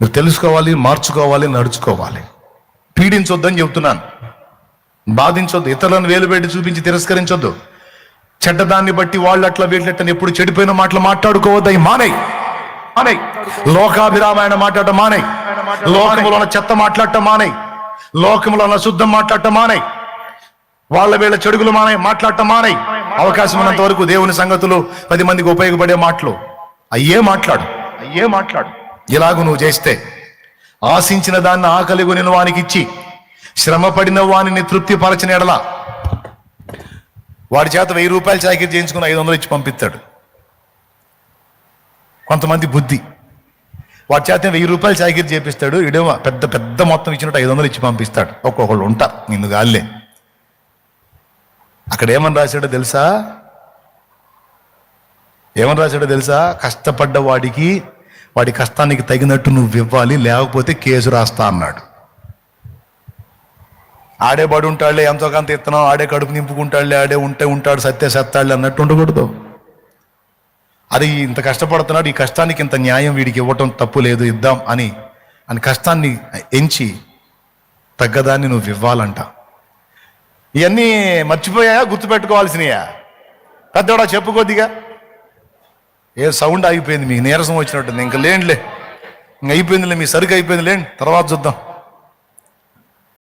నువ్వు తెలుసుకోవాలి మార్చుకోవాలి నడుచుకోవాలి. పీడించొద్దని చెప్తున్నాను బాధించొద్దు. ఇతరులను వేలు పెట్టి చూపించి తిరస్కరించొద్దు. చెడ్డదాన్ని బట్టి వాళ్ళు అట్లా వీళ్ళట్లని ఎప్పుడు చెడిపోయిన మాటలు మాట్లాడుకోవద్దు అవి మానే మానే లోకాభిరామాయణ మాట్లాడటం మానే లోకములో ఉన్న చెత్త మాట్లాడటం మానే లోకములో ఉన్న శుద్ధం మాట్లాడటం మానే వాళ్ళ వీళ్ళ చెడుగులు మానే మాట్లాడటం మానే అవకాశం ఉన్నంత వరకు దేవుని సంగతులు పది మందికి ఉపయోగపడే మాటలు. అయ్యే మాట్లాడు. అయ్యే మాట్లాడు. ఇలాగు నువ్వు చేస్తే ఆశించిన దాన్ని ఆకలి కొనిన వానికి ఇచ్చి శ్రమ పడిన వానిని తృప్తిపరచిన ఎడలా వాడి చేత వెయ్యి రూపాయలు చాకరీ చేయించుకుని ఐదు వందలు ఇచ్చి పంపిస్తాడు. కొంతమంది బుద్ధి. వాడి చేత వెయ్యి రూపాయలు చాకరీ చేపిస్తాడు. ఇడేమో పెద్ద పెద్ద మొత్తం ఇచ్చినట్టు ఐదు వందలు ఇచ్చి పంపిస్తాడు. ఒక్కొక్కళ్ళు ఉంటారు నిన్ను గాల్లే. అక్కడ ఏమని రాశాడో తెలుసా? ఏమని రాశాడో తెలుసా? కష్టపడ్డ వాడికి వాడి కష్టానికి తగినట్టు నువ్వు ఇవ్వాలి లేకపోతే కేసు రాస్తా అన్నాడు. ఆడే బడి ఉంటాడులే ఎంతో కొంత ఇత్తనం ఆడే కడుపు నింపుకుంటాడులే ఆడే ఉంటే ఉంటాడు సత్య సత్తాడులే అన్నట్టు ఉండకూడదు. అది ఇంత కష్టపడుతున్నాడు ఈ కష్టానికి ఇంత న్యాయం వీడికి ఇవ్వటం తప్పు లేదు ఇద్దాం అని అని కష్టాన్ని ఎంచి తగ్గదాన్ని నువ్వు ఇవ్వాలంట. ఇవన్నీ మర్చిపోయాయా? గుర్తుపెట్టుకోవాల్సినయా? పెద్దవాడా చెప్పు కొద్దిగా. ఏ సౌండ్ ఆగిపోయింది మీకు నీరసం వచ్చినట్టుంది. ఇంకా లేండిలే ఇంక అయిపోయిందిలే మీ సరుకు అయిపోయింది లేండి తర్వాత చూద్దాం.